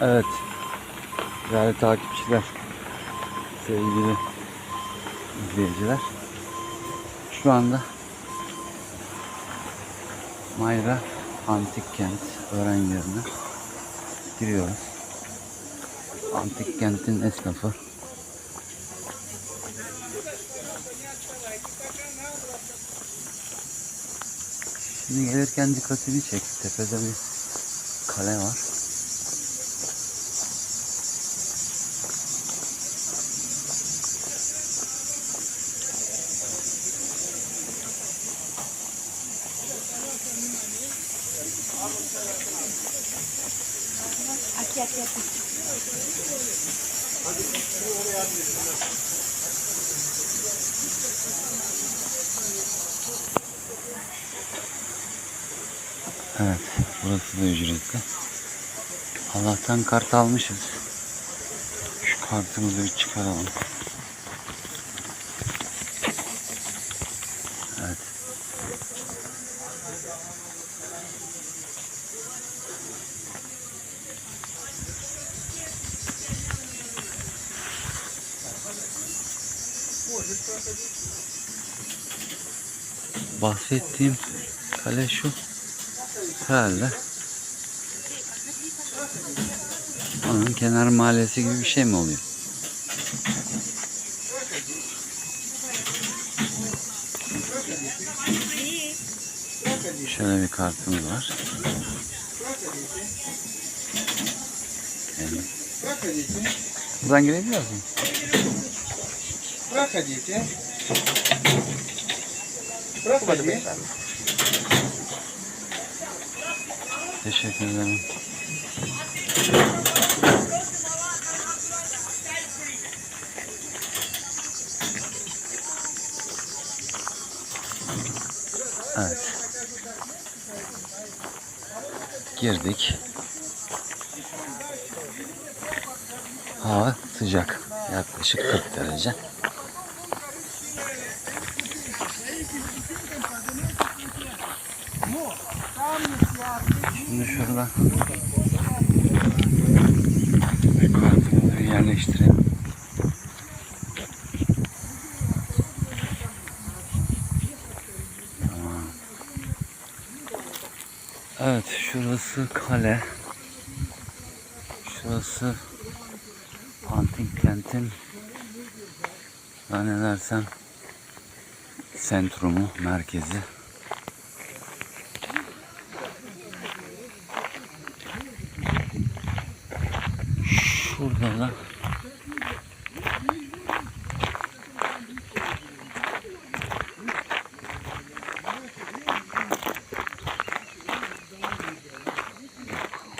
Evet. Değerli takipçiler. Sevgili izleyiciler. Şu anda Mayra Antik Kent öğrencilerine giriyoruz. Antik kentin esnafı. Şimdi gelirken dikkatimi çekti. Tepede bir kale var. Evet, burası da ücretli. Allah'tan kart almışız. Şu kartımızı bir çıkaralım. Evet. Bahsettiğim kale şu herhalde onun kenar mahallesi gibi bir şey mi oluyor? Şöyle bir kartımız var. Evet. Buradan girebiliyor musun? Bırak hadi. Bırak hadi. Teşekkür ederim. Evet. Girdik. Hava sıcak. Yaklaşık 40 derece. Şimdi şurada yerleştirelim. Tamam. Evet şurası kale. Şurası kentin zannedersem sentrumu, merkezi. Şurada da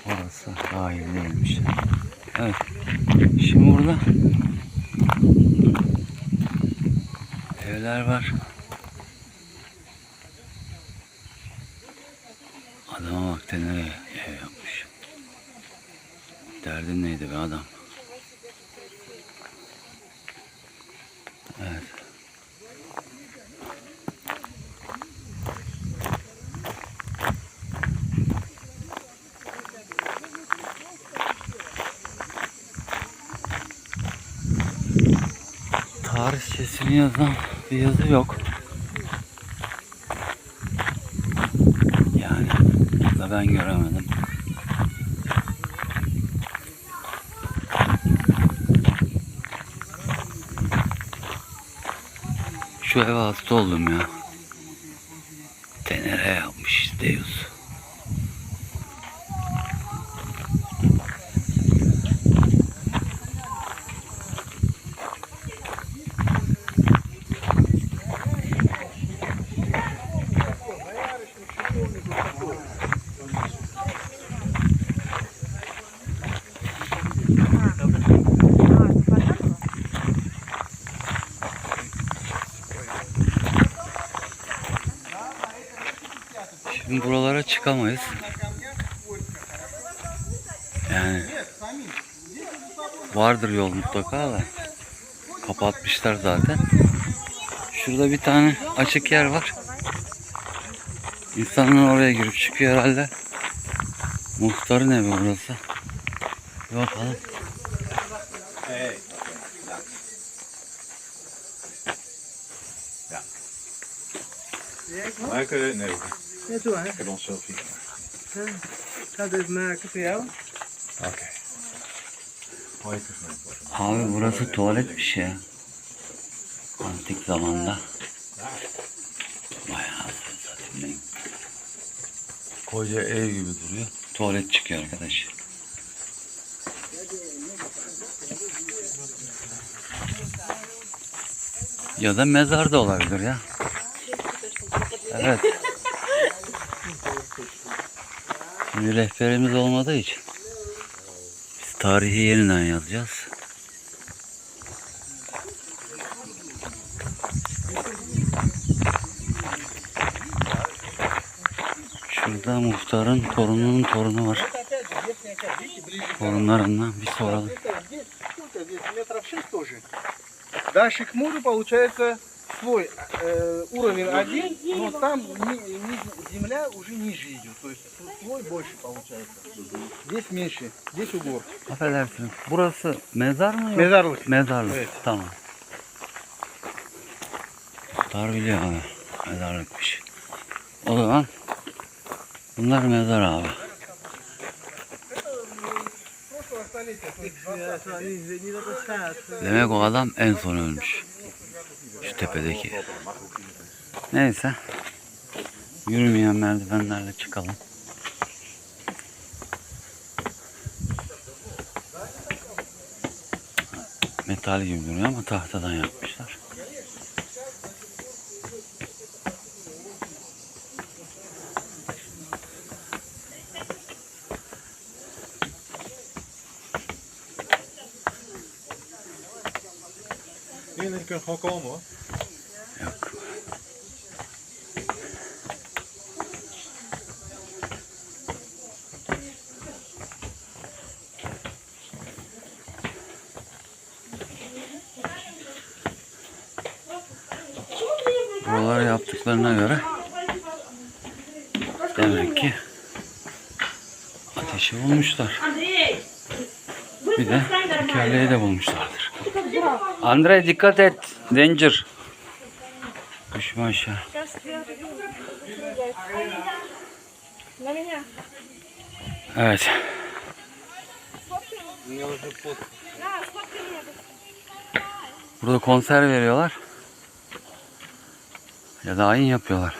Orası değilmiş. Evet. Şimdi burada evler var. Adama bak de nereye ev yapmış. Derdin neydi be adam? Evet. Tarihçesini yazan bir yazı yok. Yani da ben göremedim. Şu eve hasta oldum ya. Tenere yapmış Deus. Şimdi buralara çıkamayız. Yani vardır yol mutlaka da kapatmışlar zaten. Şurada bir tane açık yer var. İnsanlar oraya girip çıkıyor herhalde. Muhtarın evi burası. Bir bakalım. Hey. Ja. Ja, doe hè. Ik heb ons selfie. Ik ga dit maken voor jou. Oké. Mijn Abi burası tuvaletmiş ya. Antik zamanda. Anasını satayım ne- Koca ev gibi duruyor. Tuvalet çıkıyor arkadaş. Ya da mezar da olabilir ya. Evet. Şimdi rehberimiz olmadığı için biz tarihi yeniden yazacağız. Şurada muhtarın torununun torunu var. Torunlarından bir soralım. Здесь, сколько здесь? Метров 6 тоже. Дальше к морю получается свой э, уровень один, но там ни- ни- земля уже ниже идет. То есть свой больше получается. Здесь меньше, здесь угор. Affedersiniz. Burası mezar mı? yok? Mezarlık. Mezarlık. Evet. Tamam. Muhtar biliyor abi. Mezarlıkmış. O zaman bunlar mezar abi. Demek o adam en son ölmüş. Tepedeki. Neyse. Yürümeyen merdivenlerle çıkalım. Metal gibi duruyor ama tahtadan yapmışlar. Kunt gewoon komen hoor. Yok. Buraları yaptıklarına göre demek ki ateşi bulmuşlar. Bir de tekerleği de bulmuşlardır. Andre dikkat et. Danger. Düşme aşağı. Evet. Burada konser veriyorlar. Ya da ayin yapıyorlar.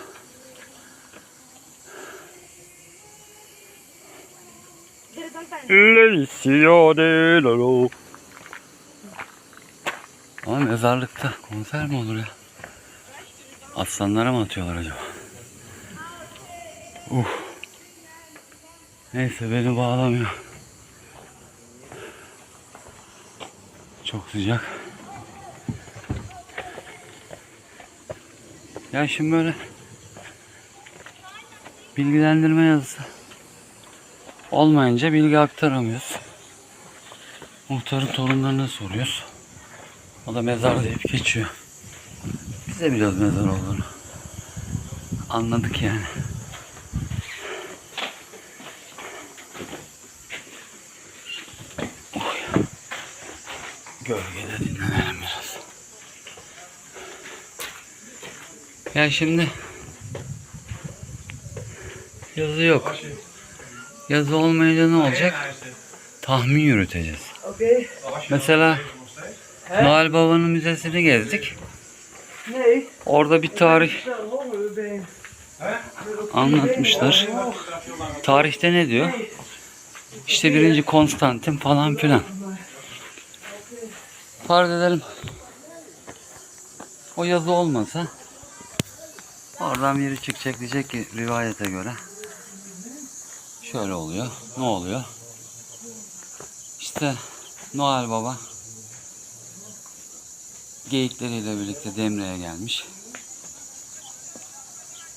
Ama mezarlıkta konser mi olur ya? Aslanlara mı atıyorlar acaba? Uf. Neyse beni bağlamıyor. Çok sıcak. Ya şimdi böyle bilgilendirme yazısı olmayınca bilgi aktaramıyoruz. Muhtarın torunlarına soruyoruz. O da mezar deyip geçiyor. Biz de biliyoruz mezar olduğunu. Anladık yani. Ya şimdi yazı yok. Yazı olmayınca ne olacak? Tahmin yürüteceğiz. Mesela Noel Baba'nın müzesini gezdik. Orada bir tarih anlatmışlar. Tarihte ne diyor? İşte birinci Konstantin falan filan. Farz edelim. O yazı olmasa oradan biri çıkacak diyecek ki rivayete göre şöyle oluyor. Ne oluyor? İşte Noel Baba geyikleriyle birlikte Demre'ye gelmiş.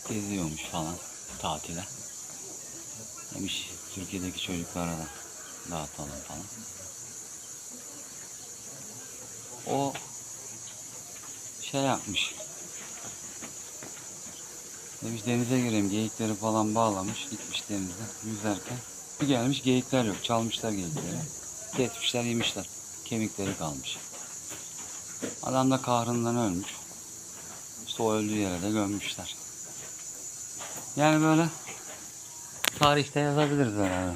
Geziyormuş falan tatile. Demiş Türkiye'deki çocuklara da dağıtalım falan. O şey yapmış. Demiş denize gireyim geyikleri falan bağlamış gitmiş denize yüzerken. Bir gelmiş geyikler yok çalmışlar geyikleri. Kesmişler yemişler. Kemikleri kalmış. Adam da kahrından ölmüş. İşte o öldüğü yere de gömmüşler. Yani böyle tarihte yazabiliriz herhalde.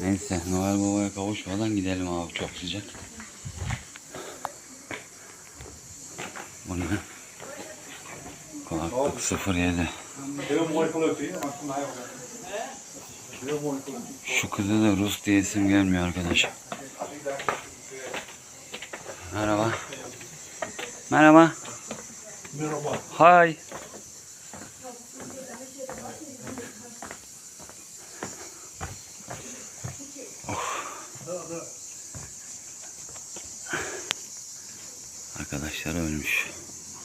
Neyse Noel Baba'ya kavuşmadan gidelim abi çok sıcak. 07. Şu kıza da Rus diye isim gelmiyor arkadaş. Merhaba. Merhaba. Merhaba. Hi. Arkadaşlar ölmüş.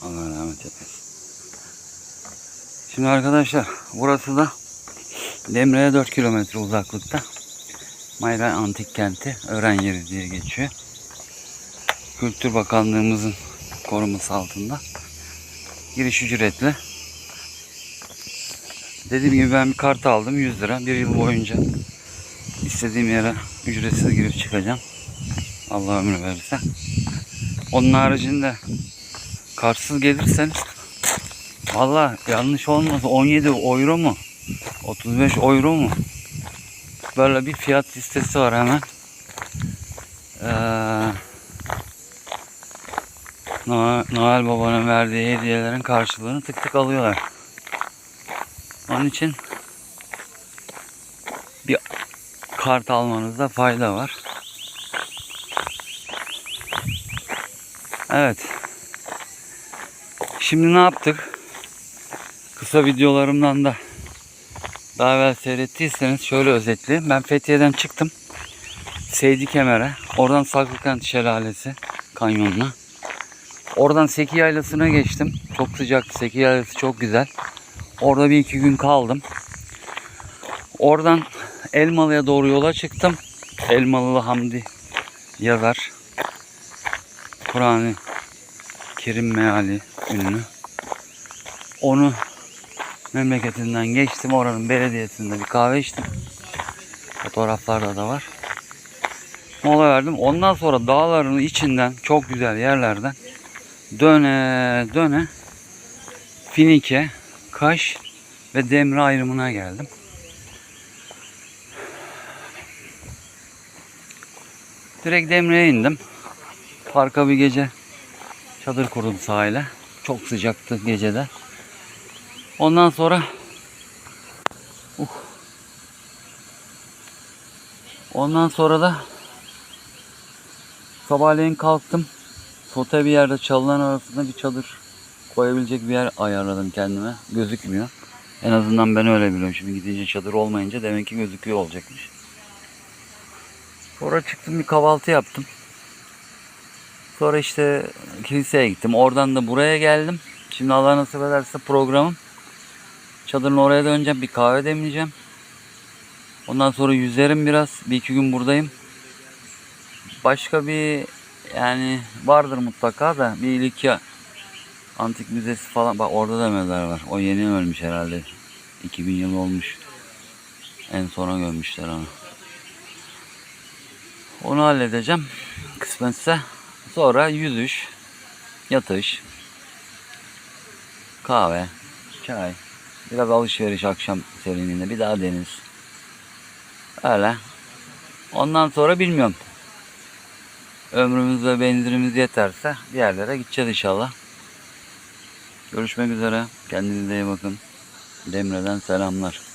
Allah rahmet eylesin. Şimdi arkadaşlar burası da Demre'ye 4 kilometre uzaklıkta. Mayra Antik Kenti öğren yeri diye geçiyor. Kültür Bakanlığımızın koruması altında. Giriş ücretli. Dediğim gibi ben bir kart aldım 100 lira. Bir yıl boyunca istediğim yere ücretsiz girip çıkacağım. Allah ömür verirse. Onun haricinde kartsız gelirseniz Valla yanlış olmaz. 17 euro mu? 35 euro mu? Böyle bir fiyat listesi var hemen. Ee, Noel, Baba'nın verdiği hediyelerin karşılığını tık tık alıyorlar. Onun için bir kart almanızda fayda var. Evet. Şimdi ne yaptık? Kısa videolarımdan da daha evvel seyrettiyseniz şöyle özetleyeyim. Ben Fethiye'den çıktım. Seydi Kemer'e. Oradan Saklıkent Şelalesi kanyonuna. Oradan Seki Yaylası'na geçtim. Çok sıcak. Seki Yaylası çok güzel. Orada bir iki gün kaldım. Oradan Elmalı'ya doğru yola çıktım. Elmalılı Hamdi yazar. Kur'an-ı Kerim meali ünlü. Onu memleketinden geçtim. Oranın belediyesinde bir kahve içtim. Fotoğraflarda da var. Mola verdim. Ondan sonra dağların içinden çok güzel yerlerden döne döne Finike, Kaş ve Demre ayrımına geldim. Direkt Demre'ye indim. Parka bir gece çadır kurdum sahile. Çok sıcaktı gecede. Ondan sonra uh, Ondan sonra da sabahleyin kalktım. Sote bir yerde çalıların arasında bir çadır koyabilecek bir yer ayarladım kendime. Gözükmüyor. En azından ben öyle biliyorum. Şimdi gidince çadır olmayınca demek ki gözüküyor olacakmış. Sonra çıktım bir kahvaltı yaptım. Sonra işte kiliseye gittim. Oradan da buraya geldim. Şimdi Allah nasip ederse programım. Çadırın oraya döneceğim. Bir kahve demleyeceğim. Ondan sonra yüzerim biraz. Bir iki gün buradayım. Başka bir yani vardır mutlaka da bir İlikya antik müzesi falan. Bak orada da mezar var. O yeni ölmüş herhalde. 2000 yıl olmuş. En sona gömmüşler onu. Onu halledeceğim. Kısmetse sonra yüzüş, yatış, kahve, çay, biraz alışveriş akşam serinliğinde bir daha deniz. Öyle. Ondan sonra bilmiyorum. Ömrümüz ve benzerimiz yeterse bir yerlere gideceğiz inşallah. Görüşmek üzere. Kendinize iyi bakın. Demre'den selamlar.